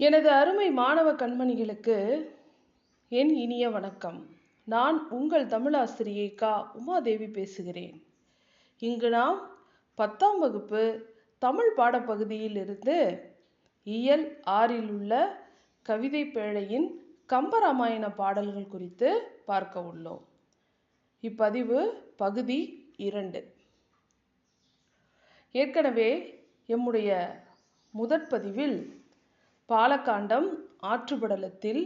எனது அருமை மாணவ கண்மணிகளுக்கு என் இனிய வணக்கம். நான் உங்கள் தமிழாசிரியை கா உமாதேவி பேசுகிறேன். இங்கு நாம் பத்தாம் வகுப்பு தமிழ் பாடப்பகுதியில் இருந்து இயல் ஆறில் உள்ள கவிதை பேழையின் கம்பராமாயண பாடல்கள் குறித்து பார்க்க உள்ளோம். இப்பதிவு பகுதி இரண்டு. ஏற்கனவே எம்முடைய முதற்பதிவில் பாலகாண்டம் ஆற்றுப்படலத்தில்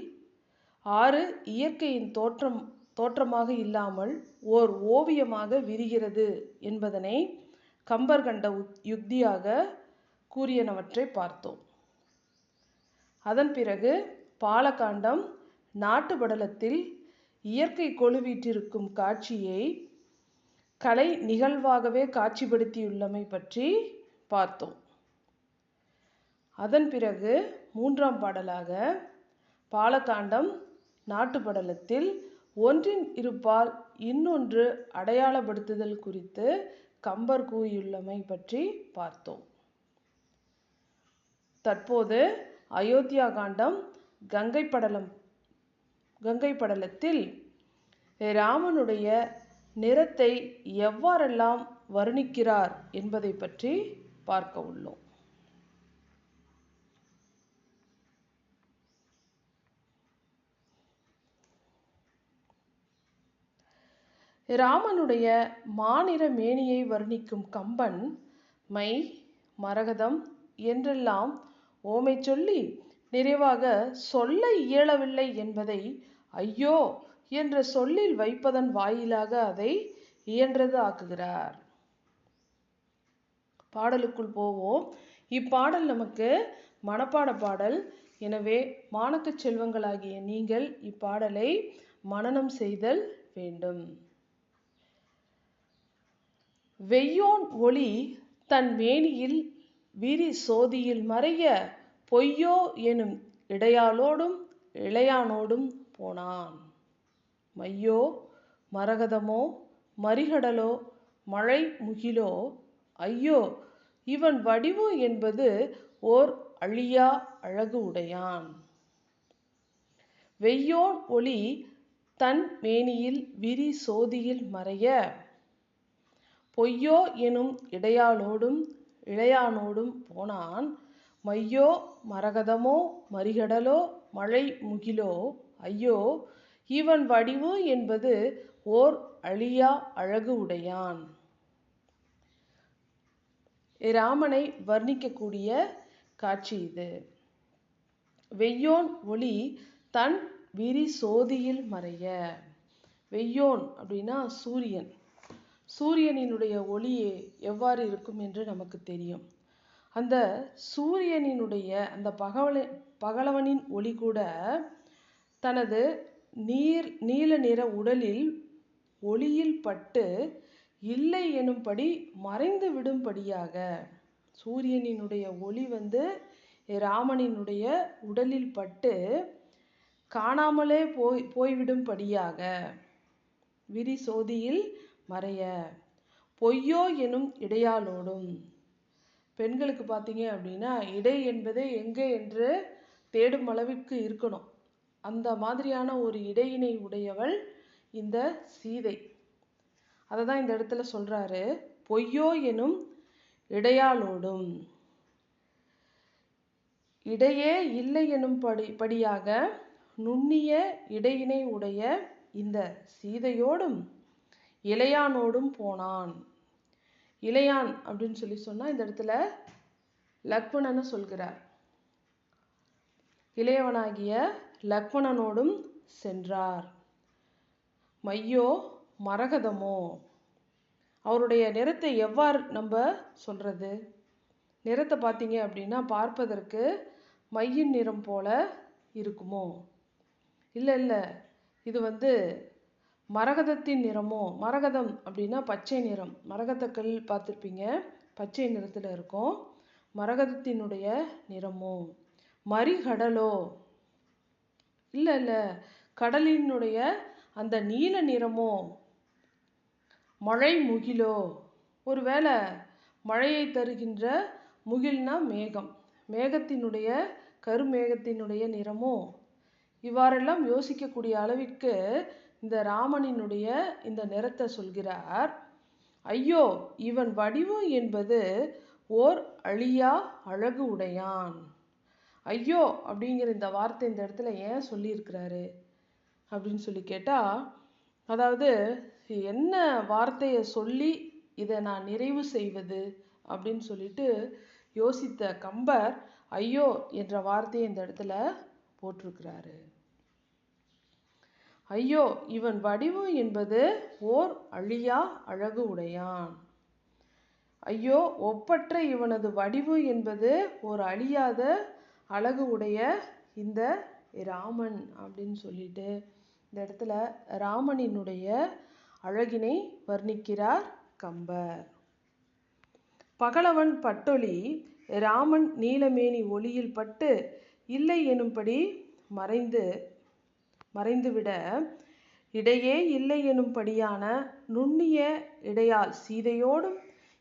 ஆறு இயற்கையின் தோற்றம் தோற்றமாக இல்லாமல் ஓர் ஓவியமாக விரிகிறது என்பதனை கம்பர் கண்ட யுக்தியாக கூறியனவற்றை பார்த்தோம். அதன் பிறகு பாலகாண்டம் நாட்டுபடலத்தில் இயற்கை கொழுவீற்றிருக்கும் காட்சியை கலை நிகழ்வாகவே காட்சிப்படுத்தியுள்ளமை பற்றி பார்த்தோம். அதன் பிறகு மூன்றாம் பாடலாக பாலகாண்டம் நாட்டுப்படலத்தில் ஒன்றின் இருப்பால் இன்னொன்று அடையாளப்படுத்துதல் குறித்து கம்பர் கூறியுள்ளமை பற்றி பார்த்தோம். தற்போது அயோத்தியா காண்டம் கங்கை படலம் கங்கை படலத்தில் ராமனுடைய நிறத்தை எவ்வாறெல்லாம் வர்ணிக்கிறார் என்பதை பற்றி பார்க்க உள்ளோம். ராமனுடைய மாநிற மேனியை வர்ணிக்கும் கம்பன் மை மரகதம் என்றெல்லாம் ஓமை சொல்லி நிறைவாக சொல்ல இயலவில்லை என்பதை ஐயோ என்ற சொல்லில் வைப்பதன் வாயிலாக அதை இயன்றது ஆக்குகிறார். பாடலுக்குள் போவோம். இப்பாடல் நமக்கு மனப்பாட பாடல். எனவே மாணக்க செல்வங்களாகிய நீங்கள் இப்பாடலை மனனம் செய்தல் வேண்டும். வெய்யோன் ஒளி தன் மேனியில் விரி சோதியில் மறைய பொய்யோ எனும் இடையாளோடும் இளையானோடும் போனான். மையோ மரகதமோ மரிகடலோ மழை முகிலோ? ஐயோ இவன் வடிவு என்பது ஓர் அழியா அழகு உடையான். வெய்யோன் ஒளி தன் மேனியில் விரி சோதியில் மறைய பொய்யோ எனும் இடையாளோடும் இளையானோடும் போனான். மையோ மரகதமோ மரிகடலோ மழை முகிலோ. ஐயோ இவன் வடிவு என்பது ஓர் அழியா அழகு உடையான். ராமனை வர்ணிக்கக்கூடிய காட்சி இது. வெய்யோன் ஒளி தன் விரி சோதியில் மறைய. வெய்யோன் அப்படின்னா சூரியன். சூரியனினுடைய ஒளி எவ்வாறு இருக்கும் என்று நமக்கு தெரியும். அந்த சூரியனினுடைய அந்த பகவல பகலவனின் ஒளி கூட தனது நீர் நீல நிற உடலில் ஒளியில் பட்டு இல்லை எனும்படி மறைந்து விடும்படியாக சூரியனினுடைய ஒளி வந்து ராமனினுடைய உடலில் பட்டு காணாமலே போய் போய்விடும்படியாக விரி சோதியில் மறைய. பொய்யோ எனும் இடையாளோடும். பெண்களுக்கு பார்த்தீங்க அப்படின்னா இடை என்பதே எங்கே என்று தேடும் அளவிற்கு இருக்கணும். அந்த மாதிரியான ஒரு இடையினை உடையவள் இந்த சீதை. அதை தான் இந்த இடத்துல சொல்றாரு. பொய்யோ எனும் இடையாளோடும். இடையே இல்லை எனும் படி படியாக நுண்ணிய இடையினை உடைய இந்த சீதையோடும் இளையானோடும் போனான். இளையான் அப்படின்னு சொல்லி சொன்னா இந்த இடத்துல லக்மணனை சொல்கிறார். இளையவனாகிய லக்மணனோடும் சென்றார். மையோ மரகதமோ? அவருடைய நிறத்தை எவ்வாறு நம்ம சொல்றது? நிறத்தை பார்த்தீங்க அப்படின்னா பார்ப்பதற்கு மையின் நிறம் போல இருக்குமோ? இல்லை இல்லை. இது வந்து மரகதத்தின் நிறமோ மரகதம் அப்படின்னா பச்சை நிறம். மரகதக்கல் பார்த்துருப்பீங்க. பச்சை நிறத்தில் இருக்கும். மரகதத்தினுடைய நிறமோ? மறிகடலோ? இல்லை இல்லை. கடலினுடைய அந்த நீல நிறமோ? மழை முகிலோ ஒருவேளை மழையை தருகின்ற முகில்னா மேகம். மேகத்தினுடைய கருமேகத்தினுடைய நிறமோ? இவ்வாறெல்லாம் யோசிக்கக்கூடிய அளவிற்கு இந்த ராமனினுடைய இந்த நிறத்தை சொல்கிறார் ஐயோ இவன் வடிவம் என்பது ஓர் அழியா அழகு உடையான். ஐயோ அப்படிங்கிற இந்த வார்த்தை இந்த இடத்துல ஏன் சொல்லியிருக்கிறாரு அப்படின்னு சொல்லி கேட்டால் அதாவது என்ன வார்த்தையை சொல்லி இதை நான் நிறைவு செய்வது அப்படின்னு சொல்லிட்டு யோசித்த கம்பர் ஐயோ என்ற வார்த்தையை இந்த இடத்துல போட்டிருக்கிறாரு. ஐயோ இவன் வடிவு என்பது ஓர் அழியா அழகு உடையான். ஐயோ ஒப்பற்ற இவனது வடிவு என்பது ஒரு அழியாத அழகு உடைய இந்த ராமன் அப்படின்னு சொல்லிட்டு இந்த இடத்துல ராமனினுடைய அழகினை வர்ணிக்கிறார் கம்பர். பகலவன் பட்டொளி ராமன் நீலமேனி ஒளியில் பட்டு இல்லை எனும்படி மறைந்து மறைந்துவிட இடையே இல்லை எனும்படியான நுண்ணிய இடையால் சீதையோடும்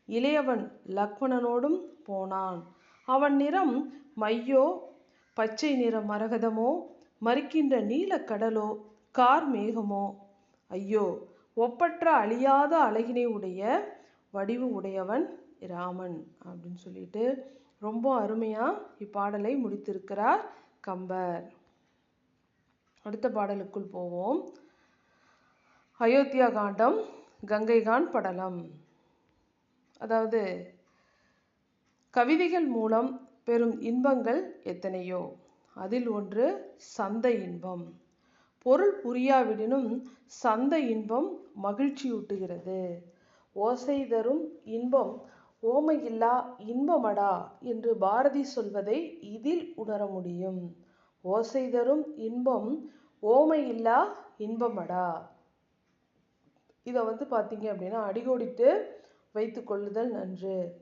இளையவன் லக்மணனோடும் போனான். அவன் நிறம் மையோ பச்சை நிற மரகதமோ மறிக்கின்ற நீலக்கடலோ கார் மேகமோ. ஐயோ ஒப்பற்ற அழியாத அழகினை உடைய வடிவு உடையவன் ராமன் அப்படின்னு சொல்லிட்டு ரொம்ப அருமையாக இப்பாடலை முடித்திருக்கிறார் கம்பர். அடுத்த பாடலுக்குள் போவோம். அயோத்தியா காண்டம் கங்கைகான் படலம். அதாவது கவிதைகள் மூலம் பெறும் இன்பங்கள் எத்தனையோ? அதில் ஒன்று சந்த இன்பம். பொருள் புரியாவிடனும் சந்த இன்பம் மகிழ்ச்சியூட்டுகிறது. ஓசை தரும் இன்பம் ஓமையில்லா இன்பமடா என்று பாரதி சொல்வதை இதில் உணர முடியும். ஓசை தரும் இன்பம் ஓமையில்லா இன்பமடா. இதை வந்து பார்த்தீங்க அப்படின்னா அடிகோடிட்டு வைத்து கொள்ளுதல் நன்று.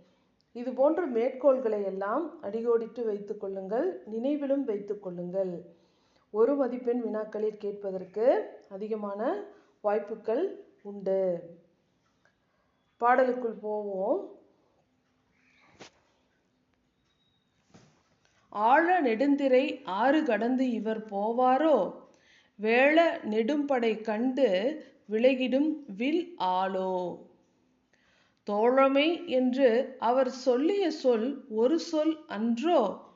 இது போன்ற மேற்கோள்களை எல்லாம் அடிகோடிட்டு வைத்து கொள்ளுங்கள் நினைவிலும் வைத்து கொள்ளுங்கள். ஒரு மதிப்பெண் வினாக்களில் கேட்பதற்கு அதிகமான வாய்ப்புகள் உண்டு. பாடலுக்குள் போவோம். ஆழ நெடுந்திரை ஆறு கடந்து இவர் போவாரோ? வேள நெடும்படை கண்டு விலகிடும் வில் ஆளோ? தோழமை என்று அவர் சொல்லிய சொல் ஒரு சொல் அன்றோ?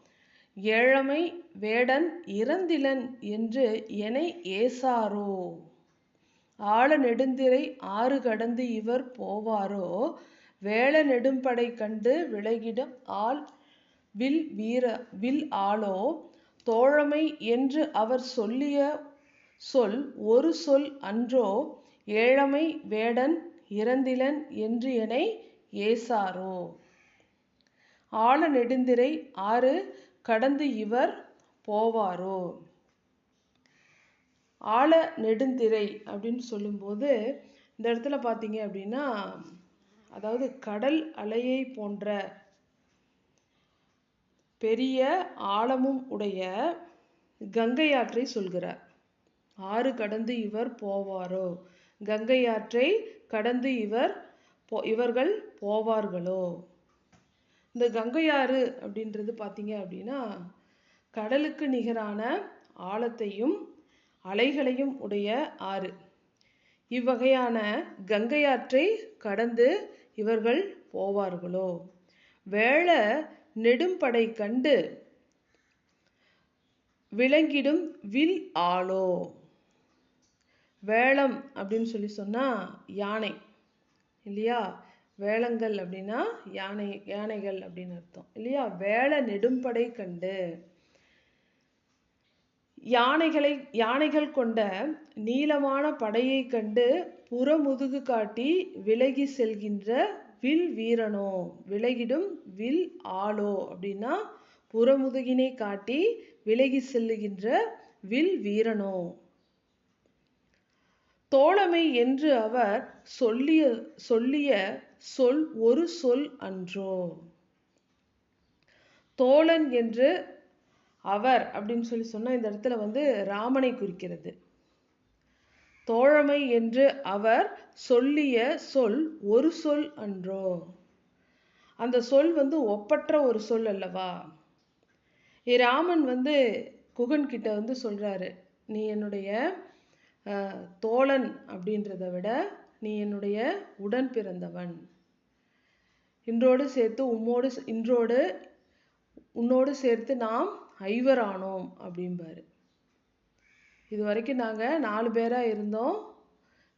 ஏழமை வேடன் இறந்திலன் என்று என ஏசாரோ? ஆழ நெடுந்திரை ஆறு கடந்து இவர் போவாரோ? வேள நெடும்படை கண்டு விலகிடும் ஆள் வில் வீர வில் ஆளோ தோழமை என்று அவர் சொல்லிய சொல் ஒரு சொல் அன்றோ ஏழமை வேடன் இறந்திலன் என்று என ஏசாரோ. ஆழ நெடுந்திரை ஆறு கடந்து இவர் போவாரோ. ஆழ நெடுந்திரை அப்படின்னு சொல்லும்போது இந்த இடத்துல பார்த்தீங்க அப்படின்னா அதாவது கடல் அலையை போன்ற பெரிய ஆழமும் உடைய கங்கை ஆற்றை சொல்கிறார். ஆறு கடந்து இவர் போவாரோ? கங்கை ஆற்றை கடந்து இவர் போ இவர்கள் போவார்களோ? இந்த கங்கை ஆறு அப்படின்றது பார்த்தீங்க அப்படின்னா கடலுக்கு நிகரான ஆழத்தையும் அலைகளையும் உடைய ஆறு. இவ்வகையான கங்கை ஆற்றை கடந்து இவர்கள் போவார்களோ? வேள நெடும்படை கண்டு விளங்கிடும் வில் ஆளோ. வேளம் அப்படின்னு சொல்லி சொன்னா யானை இல்லையா? வேளங்கள் அப்படின்னா யானை யானைகள் அப்படின்னு அர்த்தம் இல்லையா? வேள நெடும்படை கண்டு யானைகளை யானைகள் கொண்ட நீளமான படையை கண்டு புறமுதுகு காட்டி விலகி செல்கின்ற வில் வீரனோ விலகிடும் வில் ஆளோ அப்படின்னா புறமுதுகினை காட்டி விலகி செல்லுகின்ற வில் வீரனோ தோழமை என்று அவர் சொல்லிய சொல்லிய சொல் ஒரு சொல் அன்றோ. தோழன் என்று அவர் அப்படின்னு சொல்லி சொன்னால் இந்த இடத்துல வந்து ராமனை குறிக்கிறது. தோழமை என்று அவர் சொல்லிய சொல் ஒரு சொல் அன்றோ. அந்த சொல் வந்து ஒப்பற்ற ஒரு சொல் அல்லவா? ராமன் வந்து குகன் கிட்ட வந்து சொல்றாரு நீ என்னுடைய தோழன் அப்படின்றத விட நீ என்னுடைய உடன் பிறந்தவன். இன்றோடு சேர்த்து உம்மோடு இன்றோடு உன்னோடு சேர்த்து நாம் ஐவரானோம் அப்படிம்பாரு. இது வரைக்கும் நாங்கள் நாலு பேராக இருந்தோம்.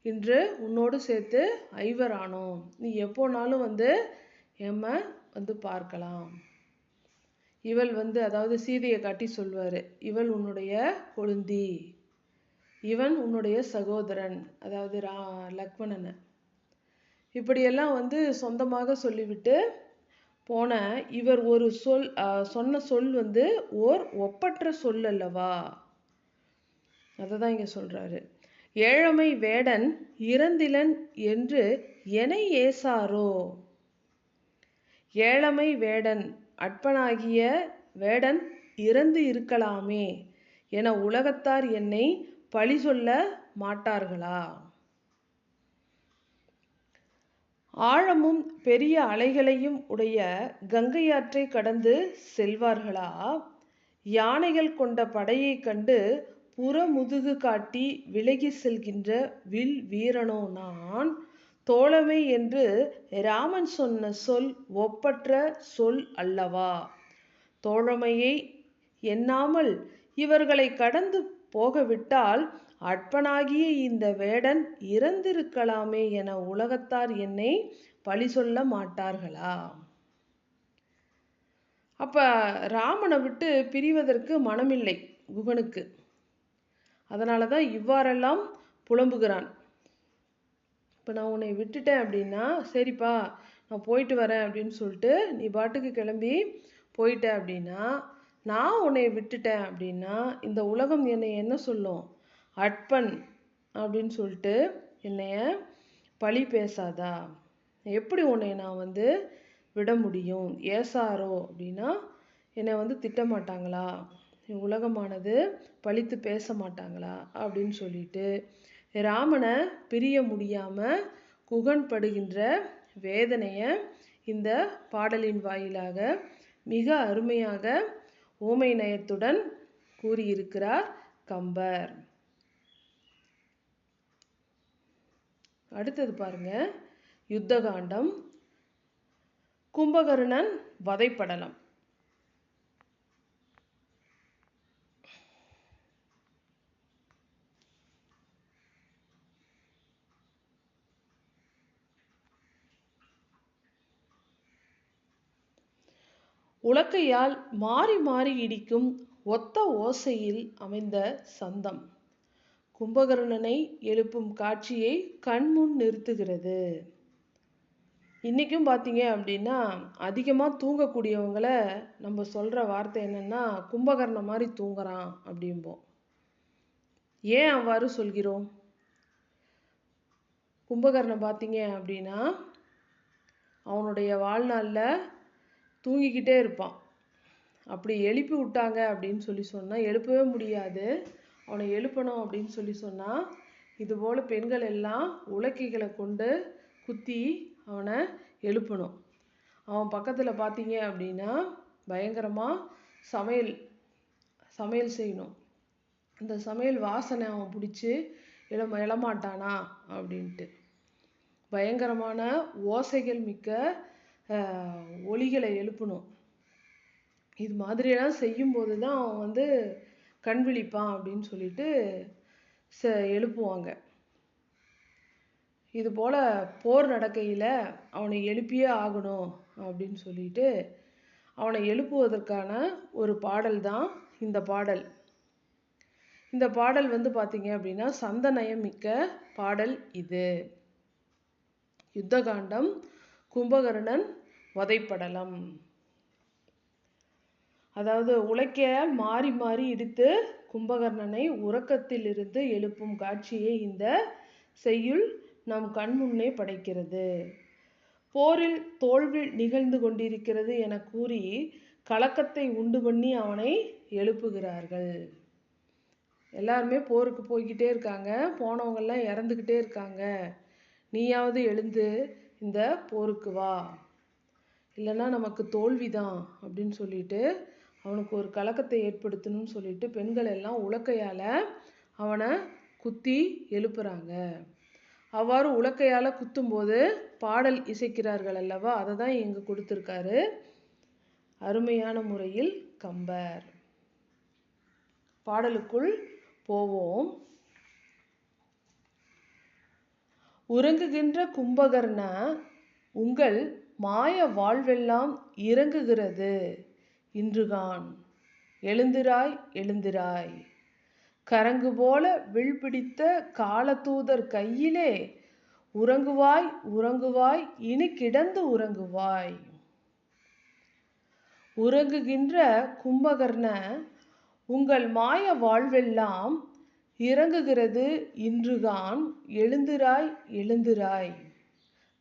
இன்று உன்னோடு சேர்த்து ஐவரானோம். நீ எப்போனாலும் வந்து எம்ம வந்து பார்க்கலாம். இவள் வந்து அதாவது சீதையை காட்டி சொல்வார் இவள் உன்னுடைய கொழுந்தி. இவன் உன்னுடைய சகோதரன். அதாவது ரா லக்மணனை. இப்படியெல்லாம் வந்து சொந்தமாக சொல்லிவிட்டு போன இவர் ஒரு சொல் சொன்ன சொல் வந்து ஓர் ஒப்பற்ற சொல் அல்லவா அதை தான் இங்கே சொல்கிறாரு ஏழமை வேடன் இறந்திலன் என்று எனை ஏசாரோ? ஏழமை வேடன் அற்பனாகிய வேடன் இறந்து இருக்கலாமே என உலகத்தார் என்னை பழி சொல்ல மாட்டார்களா? ஆழமும் பெரிய அலைகளையும் உடைய கங்கையாற்றை கடந்து செல்வார்களா? யானைகள் கொண்ட படையைக் கண்டு புறமுதுகு காட்டி விலகி செல்கின்ற வில் வீரனோ நான்? தோழமை என்று ராமன் சொன்ன சொல் ஒப்பற்ற சொல் அல்லவா? தோழமையை எண்ணாமல் இவர்களை கடந்து போகவிட்டால் அற்பனாகிய இந்த வேடன் இறந்திருக்கலாமே என உலகத்தார் என்னை பழி சொல்ல மாட்டார்களா? அப்ப ராமனை விட்டு பிரிவதற்கு மனமில்லை குகனுக்கு. அதனால தான் இவ்வாறெல்லாம் புலம்புகிறான். இப்போ நான் உன்னை விட்டுட்டேன் அப்படின்னா சரிப்பா நான் போயிட்டு வரேன் அப்படின்னு சொல்லிட்டு நீ பாட்டுக்கு கிளம்பி போயிட்ட அப்படின்னா நான் உன்னை விட்டுட்டேன் அப்படின்னா இந்த உலகம் என்னை என்ன சொல்லும்? அட்பன் அப்படின்னு சொல்லிட்டு என்னைய பழி பேசாதா? எப்படி உன்னை நான் வந்து விட முடியும்? ஏசாரோ அப்படின்னா என்னை வந்து திட்ட மாட்டாங்களா உலகமானது பழித்து பேச மாட்டாங்களா? அப்படின்னு சொல்லிட்டு ராமனை பிரிய முடியாம குகன் படுகின்ற வேதனைய இந்த பாடலின் வாயிலாக மிக அருமையாக ஓமை நயத்துடன் கூறியிருக்கிறார் கம்பர். அடுத்தது பாருங்க. யுத்தகாண்டம். கும்பகர்ணன் வதைப்படலம். உலக்கையால் மாறி மாறி இடிக்கும் ஒத்த ஓசையில் அமைந்த சந்தம். கும்பகர்ணனை எழுப்பும் காட்சியை கண்முன் நிறுத்துகிறது. இன்றைக்கும் பார்த்தீங்க அப்படின்னா அதிகமாக தூங்கக்கூடியவங்கள நம்ம சொல்கிற வார்த்தை என்னென்னா கும்பகர்ண மாதிரி தூங்குறான் அப்படிம்போம். ஏன் அவ்வாறு சொல்கிறோம்? கும்பகர்ணன் பார்த்தீங்க அப்படின்னா அவனுடைய வாழ்நாளில் தூங்கிக்கிட்டே இருப்பான். அப்படி எழுப்பி விட்டாங்க அப்படின்னு சொல்லி சொன்னால் எழுப்பவே முடியாது. அவனை எழுப்பணும் அப்படின்னு சொல்லி சொன்னால் இதுபோல் பெண்கள் எல்லாம் உலக்கைகளை கொண்டு குத்தி அவனை எழுப்பணும். அவன் பக்கத்தில் பார்த்தீங்க அப்படின்னா பயங்கரமாக சமையல் சமையல் செய்யணும். இந்த சமையல் வாசனை அவன் பிடிச்சி எழ எழமாட்டானா அப்படின்ட்டு. பயங்கரமான ஓசைகள் மிக்க ஒலிகளை எழுப்பணும். இது மாதிரியெல்லாம் செய்யும்போது தான் அவன் வந்து கண் விழிப்பான் அப்படின்னு சொல்லிட்டு ச எழுப்புவாங்க. இது போல் போர் நடக்கையில் அவனை எழுப்பியே ஆகணும் அப்படின்னு சொல்லிட்டு அவனை எழுப்புவதற்கான ஒரு பாடல் தான் இந்த பாடல். இந்த பாடல் வந்து பார்த்தீங்க அப்படின்னா சந்தநயம் மிக்க பாடல் இது. யுத்தகாண்டம் கும்பகர்ணன் வதைப்படலம். அதாவது உலக்கையால் மாறி மாறி இடித்து கும்பகர்ணனை உறக்கத்திலிருந்து எழுப்பும் காட்சியை இந்த செய்யுள் நம் கண்முன்னே படைக்கிறது. போரில் தோல்வி நிகழ்ந்து கொண்டிருக்கிறது என கூறி கலக்கத்தை உண்டு பண்ணி அவனை எழுப்புகிறார்கள். எல்லாருமே போருக்கு போய்கிட்டே இருக்காங்க. போனவங்கெல்லாம் இறந்துக்கிட்டே இருக்காங்க. நீயாவது எழுந்து இந்த போருக்கு வா. இல்லைன்னா நமக்கு தோல்விதான் அப்படின்னு சொல்லிட்டு அவனுக்கு ஒரு கலக்கத்தை ஏற்படுத்தணும்னு சொல்லிட்டு பெண்கள் எல்லாம் உலக்கையால் அவனை குத்தி எழுப்புறாங்க. அவ்வாறு உலக்கையால் குத்தும்போது பாடல் இசைக்கிறார்கள் அல்லவா? அதை தான் இங்கு கொடுத்துருக்காரு. அருமையான முறையில் கம்பர். பாடலுக்குள் போவோம். உறங்குகின்ற கும்பகர்ண உங்கள் மாய வாழ்வெல்லாம் இறங்குகிறது. இன்றுகான் எழுந்திராய் எழுந்திராய். கரங்கு போல வில் பிடித்த காலத்தூதர் கையிலே உறங்குவாய் உறங்குவாய் இனி கிடந்து உறங்குவாய். உறங்குகின்ற கும்பகர்ண உங்கள் மாய வாழ்வெல்லாம் இறங்குகிறது இன்றுதான். எழுந்திராய் எழுந்திராய்.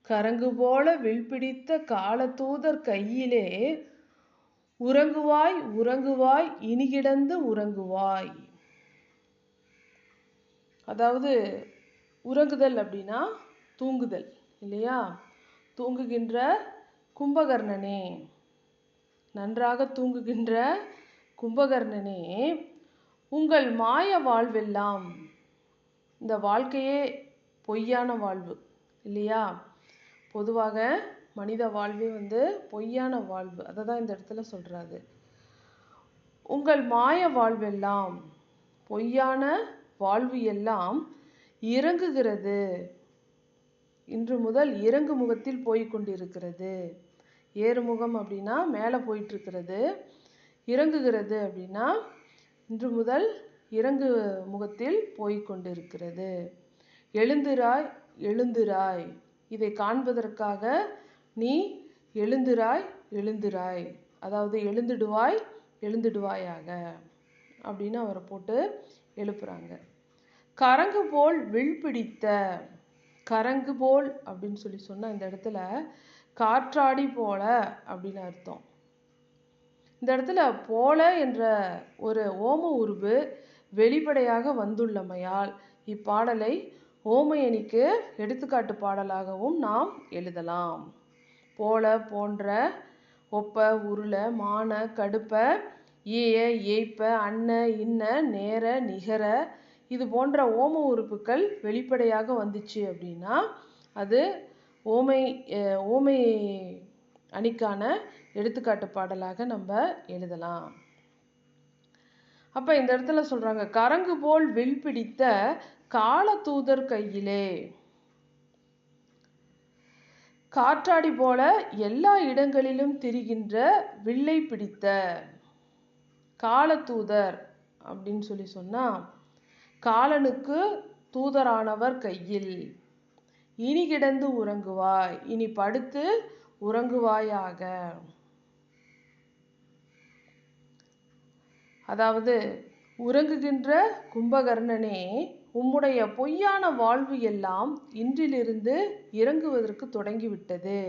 கரங்கு போல வில் பிடித்த காலத்தூதர் கையிலே உறங்குவாய் உறங்குவாய் இனி கிடந்து உறங்குவாய். அதாவது உறங்குதல் அப்படின்னா தூங்குதல் இல்லையா? தூங்குகின்ற கும்பகர்ணனே. நன்றாக தூங்குகின்ற கும்பகர்ணனே உங்கள் மாய வாழ்வெல்லாம் இந்த வாழ்க்கையே பொய்யான வாழ்வு இல்லையா? பொதுவாக மனித வாழ்வே வந்து பொய்யான வாழ்வு. அதை தான் இந்த இடத்துல சொல்கிறாரு உங்கள் மாய வாழ்வெல்லாம் பொய்யான வாழ்வு எல்லாம் இறங்குகிறது. இன்று முதல் இறங்கு முகத்தில் போய்கொண்டிருக்கிறது ஏறுமுகம் அப்படின்னா மேலே போயிட்டுருக்கிறது இறங்குகிறது அப்படின்னா இன்று முதல் இறங்கு முகத்தில் போய் கொண்டிருக்கிறது எழுந்திராய் எழுந்திராய். இதை காண்பதற்காக நீ எழுந்திராய் எழுந்திராய். அதாவது எழுந்திடுவாய் எழுந்திடுவாயாக அப்படின்னு அவரை போட்டு எழுப்புறாங்க. கரங்கு போல் வில் பிடித்த கரங்கு போல் அப்படின்னு சொல்லி சொன்ன இந்த இடத்துல காற்றாடி போல அப்படின்னு அர்த்தம். இந்த இடத்துல போல என்ற ஒரு ஓம உருவு வெளிப்படையாக வந்துள்ளமையால் இப்பாடலை ஓமையணிக்கு எடுத்துக்காட்டு பாடலாகவும் நாம் எழுதலாம். போல போன்ற ஒப்ப உருள மான கடுப்ப ஈய ஏய்ப்ப அன்ன இன்ன நேர நிகர இது போன்ற ஓம உறுப்புகள் வெளிப்படையாக வந்துச்சு அப்படின்னா அது ஓமை ஓமை அணிக்கான எடுத்துக்காட்டு பாடலாக நம்ம எழுதலாம். அப்போ இந்த இடத்துல சொல்கிறாங்க கரங்கு போல் வில் பிடித்த காலத்தூதர் கையிலே. காற்றாடி போல எல்லா இடங்களிலும் திரிகின்ற வில்லை பிடித்த காலத்தூதர் அப்படின்னு சொல்லி சொன்னா காலனுக்கு தூதரானவர் கையில் இனி கிடந்து உறங்குவாய் இனி படுத்து உறங்குவாயாக. அதாவது உறங்குகின்ற கும்பகர்ணனே உம்முடைய பொய்யான வாழ்வு எல்லாம் இன்றிலிருந்து இறங்குவதற்கு தொடங்கிவிட்டது.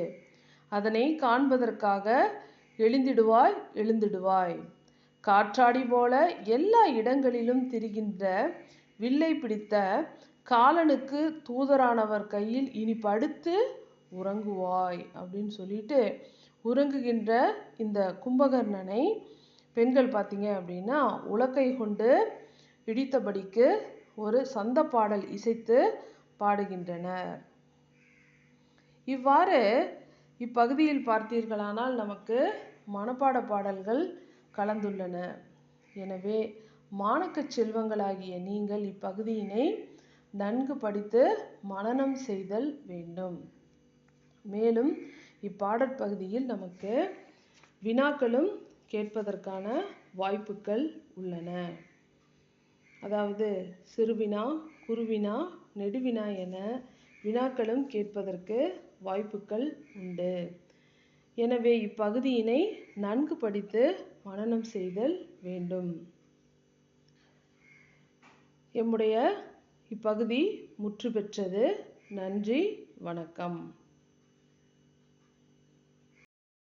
அதனை காண்பதற்காக எழுந்திடுவாய் எழுந்திடுவாய். காற்றாடி போல எல்லா இடங்களிலும் திரிகின்ற வில்லை பிடித்த காலனுக்கு தூதரானவர் கையில் இனி படுத்து உறங்குவாய் அப்படின்னு சொல்லிட்டு உறங்குகின்ற இந்த கும்பகர்ணனை பெண்கள் பார்த்தீங்க அப்படின்னா உலக்கை கொண்டு இடித்தபடிக்கு ஒரு சந்த பாடல் இசைத்து பாடுகின்றனர். இவ்வாறு இப்பகுதியில் பார்த்தீர்களானால் நமக்கு மனப்பாட பாடல்கள் கலந்துள்ளன. எனவே மாணக்க செல்வங்களாகிய நீங்கள் இப்பகுதியினை நன்கு படித்து மனனம் செய்தல் வேண்டும். மேலும் இப்பாடற் பகுதியில் நமக்கு வினாக்களும் கேட்பதற்கான வாய்ப்புகள் உள்ளன. அதாவது சிறுவினா குருவினா நெடுவினா என வினாக்களும் கேட்பதற்கு வாய்ப்புகள் உண்டு. எனவே இப்பகுதியினை நன்கு படித்து மனனம் செய்தல் வேண்டும். எம்முடைய இப்பகுதி முற்று பெற்றது நன்றி வணக்கம்.